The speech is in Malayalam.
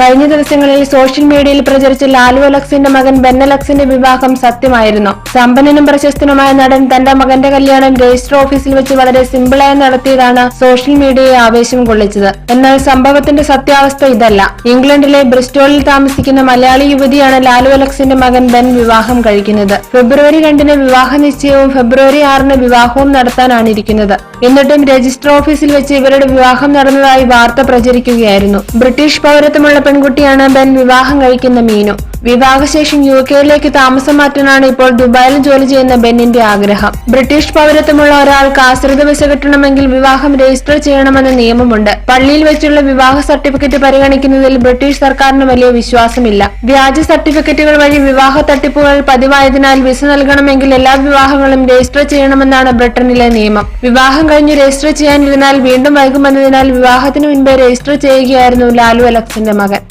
കഴിഞ്ഞ ദിവസങ്ങളിൽ സോഷ്യൽ മീഡിയയിൽ പ്രചരിച്ച ലാലു അലക്സിന്റെ മകൻ ബെന്നലക്സിന്റെ വിവാഹം സത്യമായിരുന്നു. സമ്പന്നനും പ്രശസ്തനുമായ നടൻ തന്റെ മകന്റെ കല്യാണം രജിസ്റ്റർ ഓഫീസിൽ വെച്ച് വളരെ സിമ്പിളായി നടത്തിയതാണ് സോഷ്യൽ മീഡിയയെ ആവേശം കൊള്ളിച്ചത്. എന്നാൽ സംഭവത്തിന്റെ സത്യാവസ്ഥ ഇതല്ല. ഇംഗ്ലണ്ടിലെ ബ്രിസ്റ്റോളിൽ താമസിക്കുന്ന മലയാളി യുവതിയാണ് ലാലു അലക്സിന്റെ മകൻ ബെൻ വിവാഹം കഴിക്കുന്നത്. ഫെബ്രുവരി രണ്ടിന് വിവാഹ നിശ്ചയവും ഫെബ്രുവരി ആറിന് വിവാഹവും നടത്താനാണ് ഇരിക്കുന്നത് എന്നിട്ടും രജിസ്റ്റർ ഓഫീസിൽ വെച്ച് ഇവരുടെ വിവാഹം നടന്നതായി വാർത്ത പ്രചരിക്കുകയായിരുന്നു. ബ്രിട്ടീഷ് പൗരത്വമുള്ള പെൺകുട്ടിയാണ് ബെൻ വിവാഹം കഴിക്കുന്ന മീനു. വിവാഹശേഷം യു കെയിലേക്ക് താമസം മാറ്റാനാണ് ഇപ്പോൾ ദുബായിൽ ജോലി ചെയ്യുന്ന ബെന്നിന്റെ ആഗ്രഹം. ബ്രിട്ടീഷ് പൗരത്വമുള്ള ഒരാൾക്ക് ആശ്രിത വിസ കിട്ടണമെങ്കിൽ വിവാഹം രജിസ്റ്റർ ചെയ്യണമെന്ന നിയമമുണ്ട്. പള്ളിയിൽ വെച്ചുള്ള വിവാഹ സർട്ടിഫിക്കറ്റ് പരിഗണിക്കുന്നതിൽ ബ്രിട്ടീഷ് സർക്കാരിന് വലിയ വിശ്വാസമില്ല. വ്യാജ സർട്ടിഫിക്കറ്റുകൾ വഴി വിവാഹ തട്ടിപ്പുകൾ പതിവായതിനാൽ വിസ നൽകണമെങ്കിൽ എല്ലാ വിവാഹങ്ങളും രജിസ്റ്റർ ചെയ്യണമെന്നാണ് ബ്രിട്ടനിലെ നിയമം. വിവാഹം കഴിഞ്ഞ് രജിസ്റ്റർ ചെയ്യാനിരുന്നാൽ വീണ്ടും വൈകുമെന്നതിനാൽ വിവാഹത്തിന് മുൻപേ രജിസ്റ്റർ ചെയ്യുകയായിരുന്നു ലാലു അലക്സിന്റെ മകൻ.